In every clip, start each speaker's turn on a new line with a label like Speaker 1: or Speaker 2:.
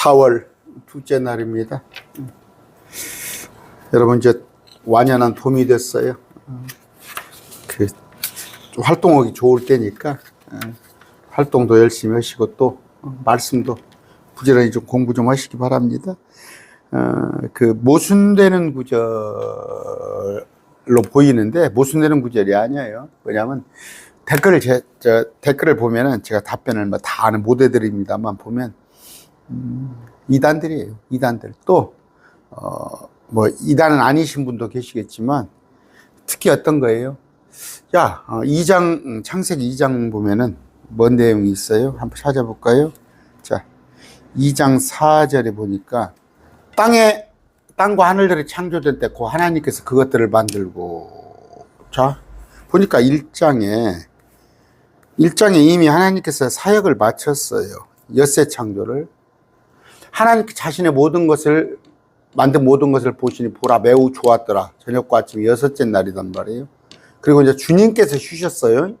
Speaker 1: 4월 둘째 날입니다. 여러분 이제 완연한 봄이 됐어요. 그 활동하기 좋을 때니까 어, 활동도 열심히 하시고 또 말씀도 부지런히 좀 공부 좀 하시기 바랍니다. 어, 그 모순되는 구절로 보이는데 모순되는 구절이 아니에요. 왜냐하면 댓글을 제, 저, 댓글을 보면은 제가 답변을 뭐 다는 못 해드립니다만 보면 음, 이단들이에요. 이단들 또 어, 뭐 이단은 아니신 분도 계시겠지만 특히 어떤 거예요? 야, 어, 2장 음, 창세기 2장 보면은 뭔 내용이 있어요? 한번 찾아볼까요? 자, 2장 4절에 보니까 땅에 땅과 하늘들이 창조될 때 그 하나님께서 그것들을 만들고 자 보니까 1장에 1장에 이미 하나님께서 사역을 마쳤어요. 엿새 창조를 하나님 자신의 모든 것을 만든 모든 것을 보시니 보라 매우 좋았더라. 저녁과 아침 여섯째 날이단 말이에요. 그리고 이제 주님께서 쉬셨어요.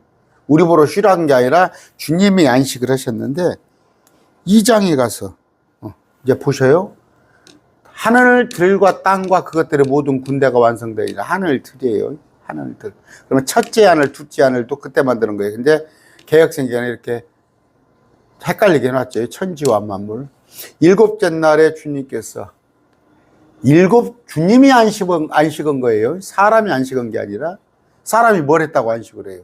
Speaker 1: 우리 보러 쉬라는 게 아니라 주님이 안식을 하셨는데 2장에 가서 어, 이제 보셔요. 하늘 들과 땅과 그것들의 모든 군대가 완성되니라 하늘 들이에요. 하늘 들. 그러면 첫째 하늘, 둘째 하늘도 그때 만드는 거예요. 근데 개혁성경에 이렇게 헷갈리게 해놨죠. 천지와 만물. 일곱째 날에 주님께서 일곱 주님이 안식은 안식은 거예요. 사람이 안식은 게 아니라 사람이 뭘 했다고 안식을 해요.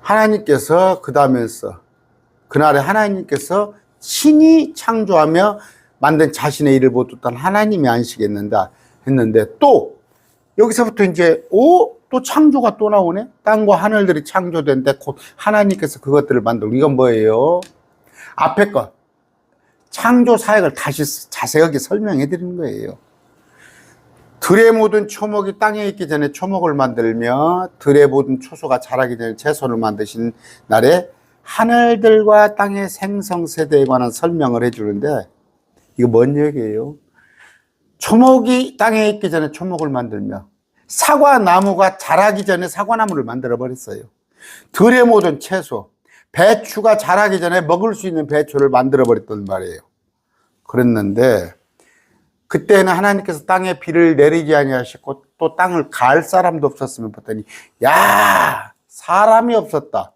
Speaker 1: 하나님께서 그 다음에서 그날에 하나님께서 신이 창조하며 만든 자신의 일을 보았던 하나님이 안식했는다 했는데 또 여기서부터 이제 오 또 창조가 또 나오네 땅과 하늘들이 창조된 데 곧 하나님께서 그것들을 만들고 이건 뭐예요 앞에 것 창조 사역을 다시 자세하게 설명해 드리는 거예요 들의 모든 초목이 땅에 있기 전에 초목을 만들며 들의 모든 초소가 자라기 전에 채소를 만드신 날에 하늘들과 땅의 생성 세대에 관한 설명을 해주는데 이거 뭔 얘기예요? 초목이 땅에 있기 전에 초목을 만들며 사과 나무가 자라기 전에 사과나무를 만들어 버렸어요. 들의 모든 채소, 배추가 자라기 전에 먹을 수 있는 배추를 만들어 버렸단 말이에요. 그랬는데 그때는 하나님께서 땅에 비를 내리지 아니하셨고 또 땅을 갈 사람도 없었으면 봤더니 야 사람이 없었다.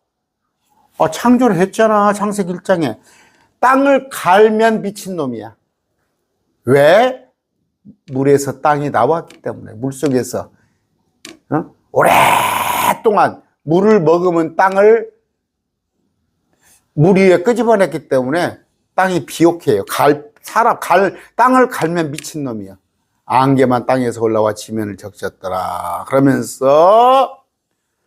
Speaker 1: 어, 창조를 했잖아 창세기 1장에 땅을 갈면 미친 놈이야. 왜? 물에서 땅이 나왔기 때문에 물 속에서 어? 오랫동안 물을 먹으면 땅을 물 위에 끄집어냈기 때문에 땅이 비옥해요. 갈 사람 갈 땅을 갈면 미친 놈이야. 안개만 땅에서 올라와 지면을 적셨더라. 그러면서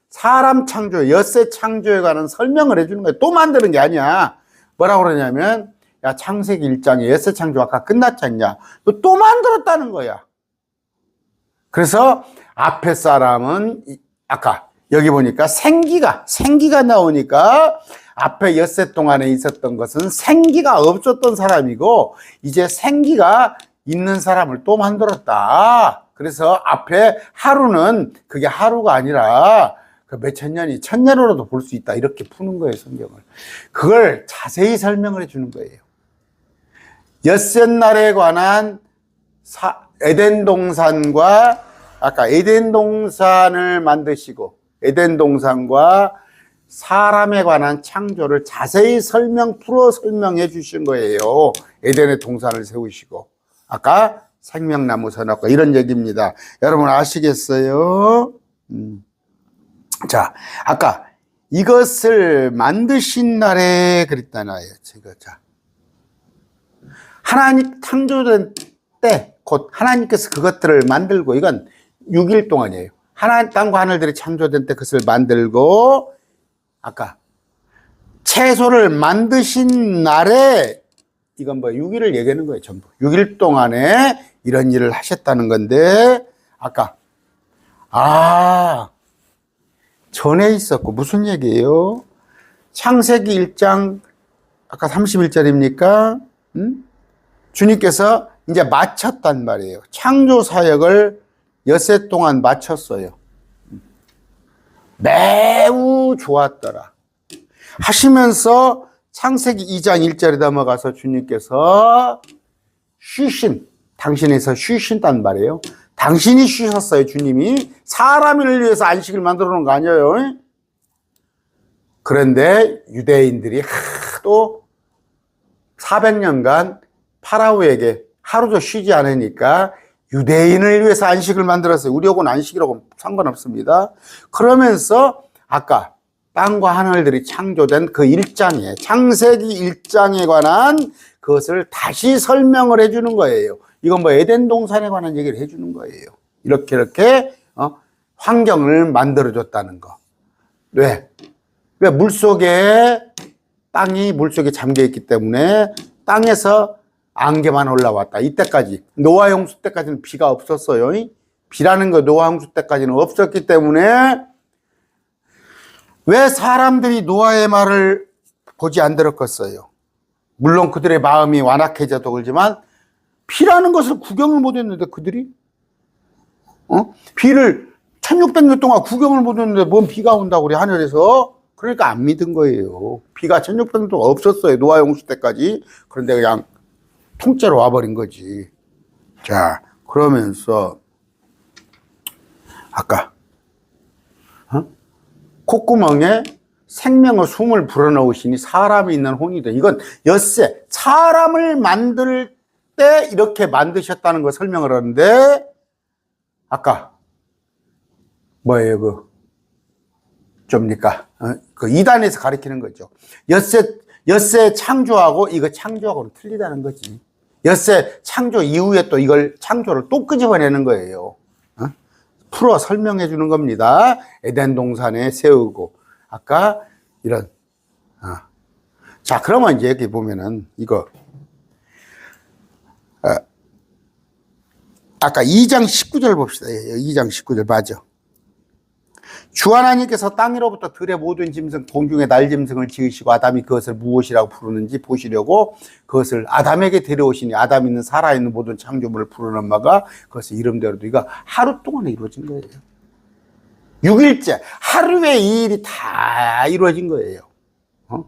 Speaker 1: 사람 창조, 엿새 창조에 관한 설명을 해주는 거야. 또 만드는 게 아니야. 뭐라고 그러냐면 야 창세기 1장에 엿새 창조 아까 끝났지 않냐? 너 또 만들었다는 거야. 그래서 앞에 사람은 아까 여기 보니까 생기가 생기가 나오니까 앞에 엿새 동안에 있었던 것은 생기가 없었던 사람이고 이제 생기가 있는 사람을 또 만들었다. 그래서 앞에 하루는 그게 하루가 아니라 그 몇천 년이 천년으로도 볼 수 있다. 이렇게 푸는 거예요, 성경을. 그걸 자세히 설명을 해 주는 거예요. 엿새 날에 관한 사, 에덴 동산과 아까 에덴 동산을 만드시고 에덴 동산과 사람에 관한 창조를 자세히 설명 풀어 설명해 주신 거예요. 에덴의 동산을 세우시고 아까 생명나무 선악과 이런 얘기입니다. 여러분 아시겠어요? 음. 자, 아까 이것을 만드신 날에 그랬잖아요. 제가 자 하나님 창조된 때 곧 하나님께서 그것들을 만들고 이건 6일 동안이에요. 하나님 땅과 하늘들이 창조된 때 그것을 만들고 아까 채소를 만드신 날에 이건 뭐 6일을 얘기하는 거예요, 전부. 6일 동안에 이런 일을 하셨다는 건데 아까 아 전에 있었고 무슨 얘기예요? 창세기 1장 아까 31절입니까? 음? 주님께서 이제 마쳤단 말이에요. 창조 사역을 엿새 동안 마쳤어요. 매우 좋았더라. 하시면서 창세기 2장 1절에 넘어가서 주님께서 쉬신, 당신에서 쉬신단 말이에요. 당신이 쉬셨어요, 주님이. 사람을 위해서 안식을 만들어 놓은 거 아니에요. 그런데 유대인들이 하도 400년간 파라오에게 하루도 쉬지 않으니까 유대인을 위해서 안식을 만들었어요. 우리하고는 안식이라고 상관없습니다. 그러면서 아까 땅과 하늘들이 창조된 그 1장에 창세기 1장에 관한 그것을 다시 설명을 해주는 거예요. 이건 뭐 에덴 동산에 관한 얘기를 해주는 거예요. 이렇게 이렇게 어? 환경을 만들어줬다는 거. 왜? 왜 물속에 땅이 물속에 잠겨 있기 때문에 땅에서 안개만 올라왔다. 이때까지 노아 홍수 때까지는 비가 없었어요. 비라는 거 노아 홍수 때까지는 없었기 때문에 왜 사람들이 노아의 말을 보지 안 들었겠어요? 물론 그들의 마음이 완악해져도 그러지만 비라는 것을 구경을 못 했는데 그들이 어? 비를 1600년 동안 구경을 못 했는데 뭔 비가 온다고 그래 하늘에서 그러니까 안 믿은 거예요. 비가 1600년 동안 없었어요. 노아 홍수 때까지. 그런데 그냥 통째로 와버린 거지. 자, 그러면서 아까 어? 콧구멍에 생명의 숨을 불어넣으시니 사람이 있는 혼이다. 이건 엿새 사람을 만들 때 이렇게 만드셨다는 거 설명을 하는데 아까 뭐예요 그 좀니까 어? 그 이단에서 가리키는 거죠. 엿새 엿새 창조하고 이거 창조하고는 틀리다는 거지. 엿새 창조 이후에 또 이걸 창조를 또 끄집어내는 거예요. 어? 풀어 설명해 주는 겁니다. 에덴 동산에 세우고 아까 이런 어. 자 그러면 이제 여기 보면은 이거 어, 아까 2장 19절 봅시다. 예, 2장 19절 맞아. 주 하나님께서 땅으로부터 들의 모든 짐승 공중의 날짐승을 지으시고 아담이 그것을 무엇이라고 부르는지 보시려고 그것을 아담에게 데려오시니 아담 있는 살아있는 모든 창조물을 부르는 엄마가 그것을 이름대로 이거 하루 동안에 이루어진 거예요. 6일째 하루에 이 일이 다 이루어진 거예요. 어?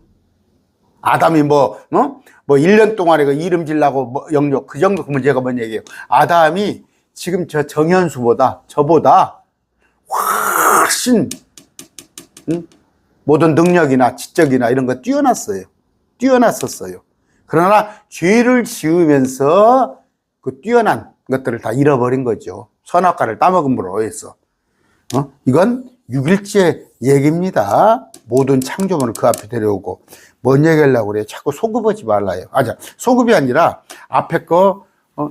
Speaker 1: 아담이 뭐, 어? 뭐 1년 동안에 그 이름 질라고 뭐 영역 그 정도 그 문제가 뭔 얘기예요. 아담이 지금 저 정현수보다 저보다 훨씬 응? 모든 능력이나 지적이나 이런 거 뛰어났어요. 뛰어났었어요. 그러나 죄를 지으면서 그 뛰어난 것들을 다 잃어버린 거죠. 선악과를 따먹음으로 해서. 어? 이건 6일째 얘기입니다. 모든 창조물을 그 앞에 데려오고. 뭔 얘기 하려고 그래요? 자꾸 소급하지 말라요. 아, 자, 소급이 아니라 앞에 거, 어,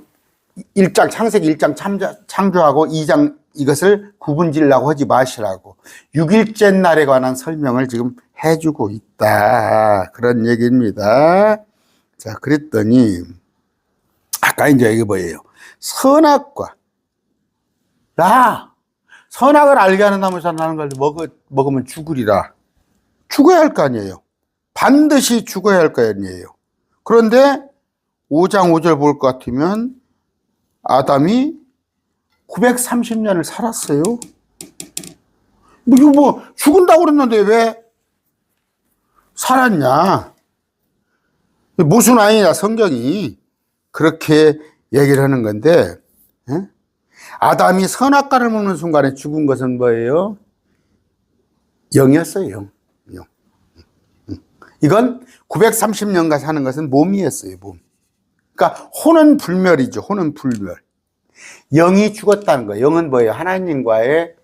Speaker 1: 1장, 창세기 1장 창조, 창조하고 2장 이것을 구분 지으려고 하지 마시라고. 6일째 날에 관한 설명을 지금 해주고 있다. 그런 얘기입니다. 자, 그랬더니, 아까 이제 이게 뭐예요? 선악과. 나, 선악을 알게 하는 나무 산나는 걸 먹, 먹으면 죽으리라. 죽어야 할 거 아니에요. 반드시 죽어야 할 거 아니에요. 그런데 5장 5절 볼 것 같으면 아담이 930년을 살았어요. 뭐, 이거 뭐, 죽은다고 그랬는데 왜 살았냐? 무슨 아니냐, 성경이. 그렇게 얘기를 하는 건데, 에? 아담이 선악과를 먹는 순간에 죽은 것은 뭐예요? 영이었어요, 영. 영. 이건 930년간 사는 것은 몸이었어요, 몸. 그러니까 혼은 불멸이죠, 혼은 불멸. 영이 죽었다는 거예요. 영은 뭐예요? 하나님과의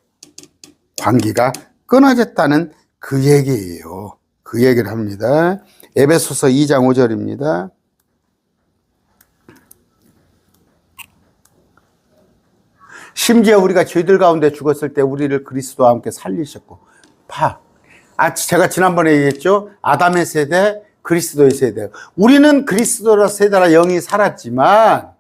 Speaker 1: 관계가 끊어졌다는 그 얘기예요. 그 얘기를 합니다. 에베소서 2장 5절입니다. 심지어 우리가 죄들 가운데 죽었을 때 우리를 그리스도와 함께 살리셨고, 파. 아, 제가 지난번에 얘기했죠? 아담의 세대, 그리스도의 세대. 우리는 그리스도라 세대라 영이 살았지만,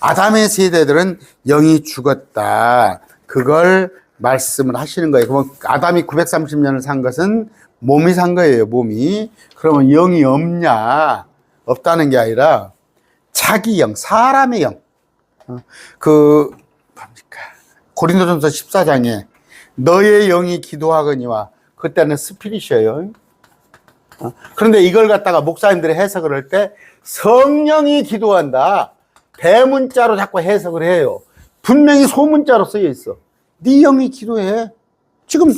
Speaker 1: 아담의 세대들은 영이 죽었다. 그걸 말씀을 하시는 거예요. 그러면 아담이 930년을 산 것은 몸이 산 거예요, 몸이. 그러면 영이 없냐? 없다는 게 아니라 자기 영, 사람의 영. 어, 그, 뭡니까. 고린도전서 14장에 너의 영이 기도하거니와 그때는 스피릿이에요. 어? 그런데 이걸 갖다가 목사님들이 해석을 할 때 성령이 기도한다. 대문자로 자꾸 해석을 해요. 분명히 소문자로 쓰여 있어. 네 영이 기도해. 지금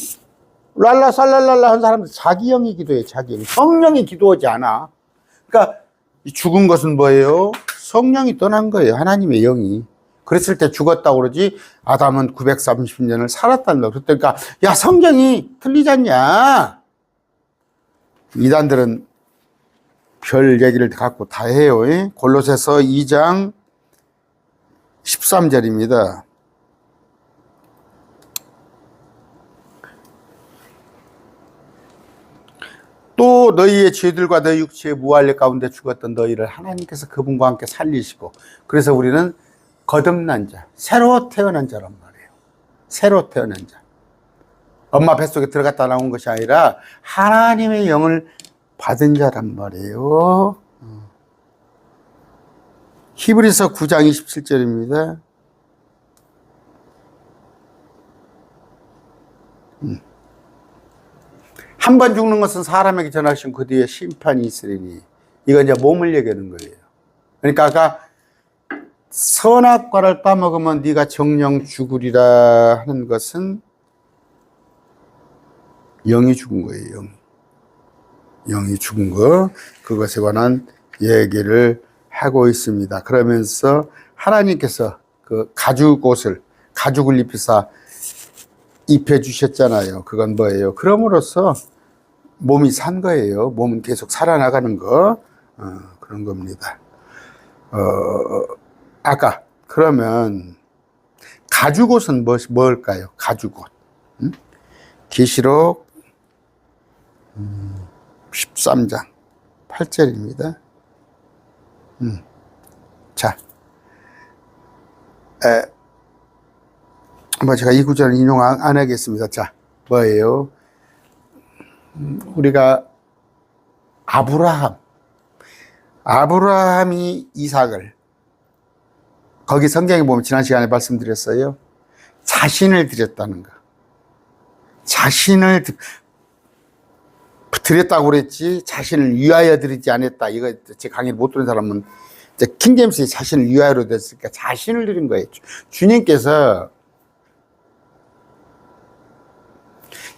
Speaker 1: 랄라 살랄랄라 한 사람들 자기 영이 기도해. 자기 영. 성령이 기도하지 않아. 그러니까 이 죽은 것은 뭐예요? 성령이 떠난 거예요. 하나님의 영이. 그랬을 때 죽었다고 그러지 아담은 930년을 살았다는 거. 그러니까 야 성경이 틀리잖냐. 이단들은 별 얘기를 갖고 다 해요. 예? 골로새서 2장 13절입니다. 또 너희의 죄들과 너희 육체의 무할례 가운데 죽었던 너희를 하나님께서 그분과 함께 살리시고 그래서 우리는 거듭난 자, 새로 태어난 자란 말이에요. 새로 태어난 자. 엄마 뱃속에 들어갔다 나온 것이 아니라 하나님의 영을 받은 자란 말이에요. 어. 히브리서 9장 27절입니다. 한 번 죽는 것은 사람에게 전하신 그 뒤에 심판이 있으리니 이거 이제 몸을 얘기하는 거예요. 그러니까 아까 선악과를 따먹으면 네가 정령 죽으리라 하는 것은 영이 죽은 거예요. 영. 영이 죽은 거 그것에 관한 얘기를 하고 있습니다. 그러면서 하나님께서 그 가죽 옷을 가죽을 입히사 입혀 주셨잖아요. 그건 뭐예요? 그럼으로써 몸이 산 거예요. 몸은 계속 살아나가는 거 어, 그런 겁니다. 어, 아까 그러면 가죽 옷은 뭐, 뭘까요? 가죽 옷. 음? 계시록 13장 8절입니다. 음. 자, 에, 뭐 제가 이 구절은 인용 안, 안 하겠습니다. 자, 뭐예요? 음, 우리가 아브라함, 아브라함이 이삭을 거기 성경에 보면 지난 시간에 말씀드렸어요. 자신을 드렸다는 거. 자신을 드- 드렸다고 그랬지 자신을 위하여 드리지 않았다. 이거 제 강의를 못 들은 사람은 이제 킹제임스의 자신을 위하여로 됐으니까 자신을 드린 거예요. 주- 주님께서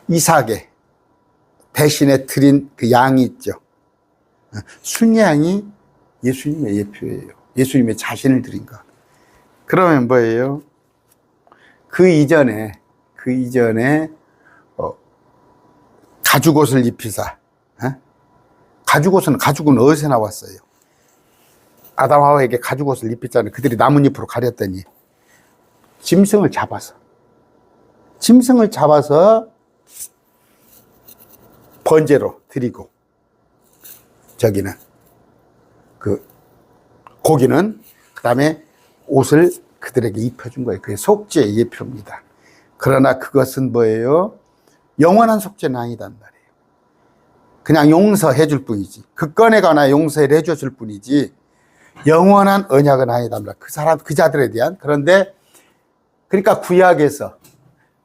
Speaker 1: 이삭에 대신에 드린 그 양이 있죠. 순양이 예수님의 예표예요. 예수님의 자신을 드린 것. 그러면 뭐예요? 그 이전에, 그 이전에, 어, 가죽 옷을 입히사. 어? 가죽 옷은, 가죽은 어디서 나왔어요? 아담 하와에게 가죽 옷을 입혔잖아요. 그들이 나뭇잎으로 가렸더니, 짐승을 잡아서. 짐승을 잡아서 번제로 드리고, 저기는, 그, 고기는, 그 다음에 옷을 그들에게 입혀준 거예요. 그게 속죄의 예표입니다. 그러나 그것은 뭐예요? 영원한 속죄는 아니단 말이에요. 그냥 용서해 줄 뿐이지. 그 건에 관하여 용서를 해줘 줄 뿐이지. 영원한 언약은 말이에요. 그 사람, 그 자들에 대한. 그런데, 그러니까 구약에서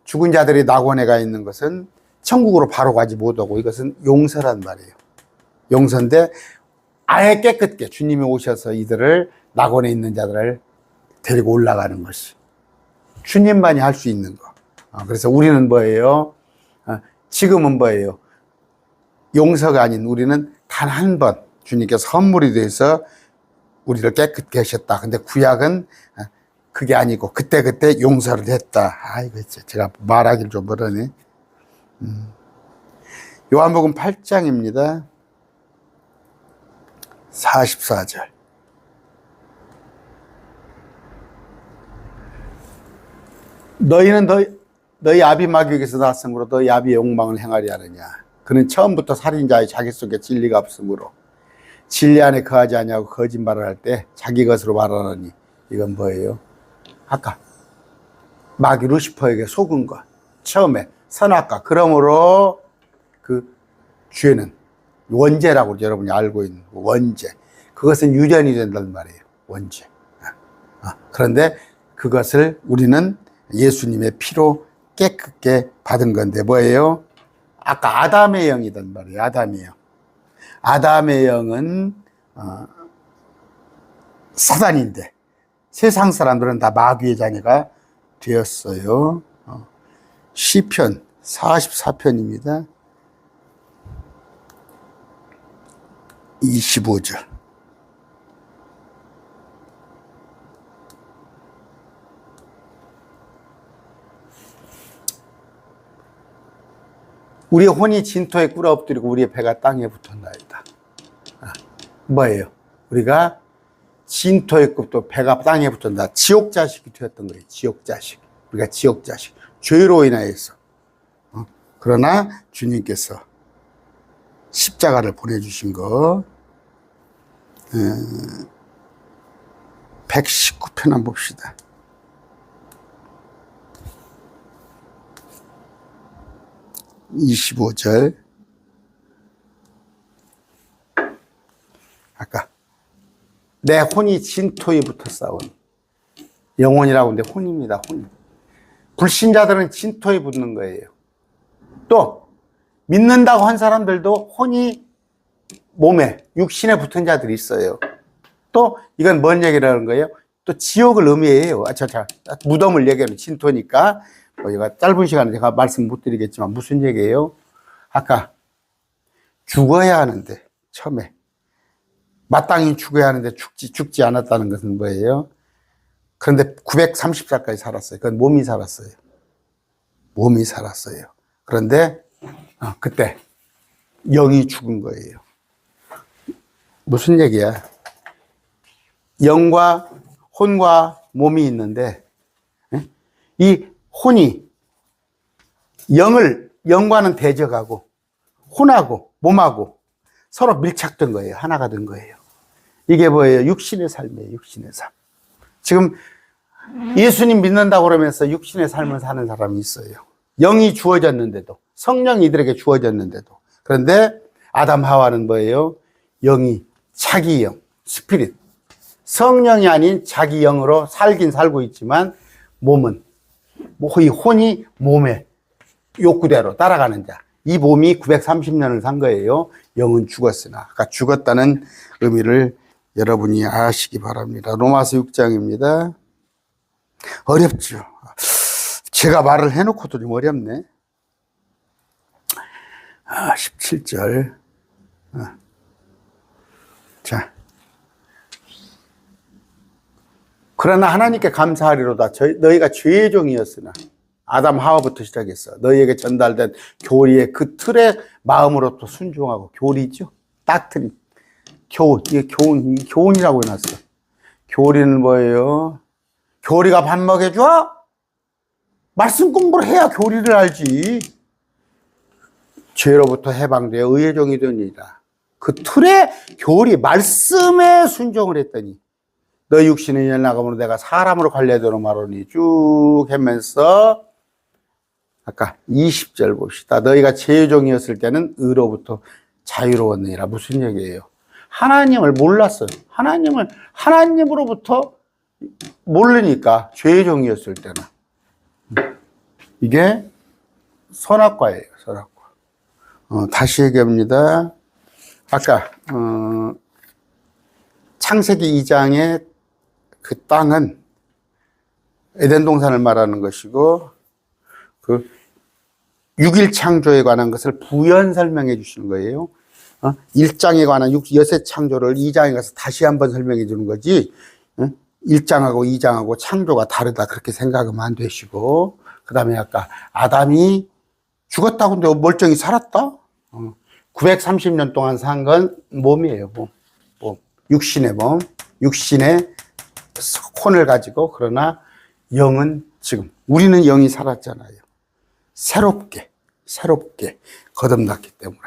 Speaker 1: 죽은 자들이 낙원에 가 있는 것은 천국으로 바로 가지 못하고 이것은 용서란 말이에요. 용서인데 아예 깨끗게 주님이 오셔서 이들을 낙원에 있는 자들을 데리고 올라가는 것이 주님만이 할 수 있는 거. 어, 그래서 우리는 뭐예요? 어, 지금은 뭐예요? 용서가 아닌 우리는 단 한 번 주님께서 선물이 돼서 우리를 깨끗게 하셨다. 근데 구약은 어, 그게 아니고 그때 그때 용서를 했다. 아이고, 제가 말하길 좀 그러네. 음. 요한복음 8장입니다. 44절. 너희는 너희, 너희 아비 마귀에게서 났으므로 너희 아비의 욕망을 행하리 하느냐. 그는 처음부터 살인자의 자기 속에 진리가 없으므로 진리 안에 거하지 아니하고 거짓말을 할 때 자기 것으로 말하느니 이건 뭐예요? 아까 마귀 루시퍼에게 속은 것 처음에 선악과 그러므로 그 죄는 원죄라고 여러분이 알고 있는 원죄 그것은 유전이 된단 말이에요 원죄 아, 그런데 그것을 우리는 예수님의 피로 깨끗게 받은 건데 뭐예요? 아까 아담의 영이단 말이에요. 아담의 영. 아담의 영은 어, 사단인데 세상 사람들은 다 마귀의 자녀가 되었어요. 어, 시편 44편입니다. 25절. 우리의 혼이 진토에 꿇어 엎드리고 우리의 배가 땅에 붙었나이다. 아, 뭐예요? 우리가 진토에 굽도 배가 땅에 붙었다. 지옥 자식이 되었던 거예요. 지옥 자식. 우리가 지옥 자식. 죄로 인하여서. 어? 그러나 주님께서 십자가를 보내주신 거, 119편 한번 봅시다. 이십오 절 아까 내 혼이 붙어 싸운 영혼이라고 하는데 혼입니다. 혼. 불신자들은 진토에 붙는 거예요. 또 믿는다고 한 사람들도 혼이 몸에 육신에 붙은 자들이 있어요. 또 이건 뭔 얘기라는 거예요? 또 지옥을 의미해요. 아, 저, 저, 무덤을 얘기하는 진토니까 뭐 이거 짧은 시간에 제가 말씀 못 드리겠지만 무슨 얘기예요? 아까 죽어야 하는데 처음에 마땅히 죽어야 하는데 죽지 죽지 않았다는 것은 뭐예요? 그런데 930살까지 살았어요. 그건 몸이 살았어요. 몸이 살았어요. 그런데 어, 그때 영이 죽은 거예요. 무슨 얘기야? 영과 혼과 몸이 있는데 예? 이 혼이 영을 영과는 대적하고 혼하고 몸하고 서로 밀착된 거예요. 하나가 된 거예요. 이게 뭐예요? 육신의 삶이에요. 육신의 삶. 지금 예수님 믿는다고 그러면서 육신의 삶을 사는 사람이 있어요. 영이 주어졌는데도 성령이 이들에게 주어졌는데도 그런데 아담 하와는 뭐예요? 영이 자기 영, 스피릿. 성령이 아닌 자기 영으로 살긴 살고 있지만 몸은 뭐 이 혼이 몸에 욕구대로 따라가는 자. 이 몸이 930년을 산 거예요. 영은 죽었으나. 아까 죽었다는 의미를 여러분이 아시기 바랍니다. 로마서 6장입니다. 어렵죠. 제가 말을 해놓고도 좀 어렵네. 아, 17절. 아. 자. 그러나 하나님께 감사하리로다. 너희가 죄의 종이었으나 아담 하와부터 시작했어. 너희에게 전달된 교리의 그 틀에 마음으로부터 순종하고 교리죠. 닥트린. 교훈. 이게 교훈, 교훈이라고 해놨어. 교리는 뭐예요? 교리가 밥 먹여줘? 말씀 공부를 해야 교리를 알지. 죄로부터 해방되어 의의 종이 되니라. 그 틀에 교리, 말씀에 순종을 했더니 너 육신의 연락으로 내가 사람으로 관리하도록 말하니 쭉 하면서 아까 20절 봅시다. 너희가 제종이었을 때는 의로부터 자유로웠느니라. 무슨 얘기예요? 하나님을 몰랐어요. 하나님을 하나님으로부터 모르니까 죄의 종이었을 때는 이게 선악과예요. 선악과. 어, 다시 얘기합니다. 아까 어, 창세기 2장의 그 땅은 에덴 동산을 말하는 것이고 그 6일 창조에 관한 것을 부연 설명해 주시는 거예요. 어? 1장에 관한 여세 창조를 2장에 가서 다시 한번 설명해 주는 거지. 어? 1장하고 2장하고 창조가 다르다 그렇게 생각하면 안 되시고 그 다음에 아까 아담이 죽었다고 근데 멀쩡히 살았다. 어. 930년 동안 산 건 몸이에요. 몸. 몸. 육신의 몸. 육신의 혼을 가지고 그러나 영은 지금 우리는 영이 살았잖아요. 새롭게 새롭게 거듭났기 때문에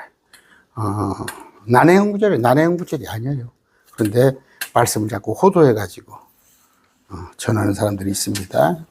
Speaker 1: 어, 난해한 구절이 난해한 구절이 아니에요. 그런데 말씀을 자꾸 호도해 가지고 어, 전하는 사람들이 있습니다.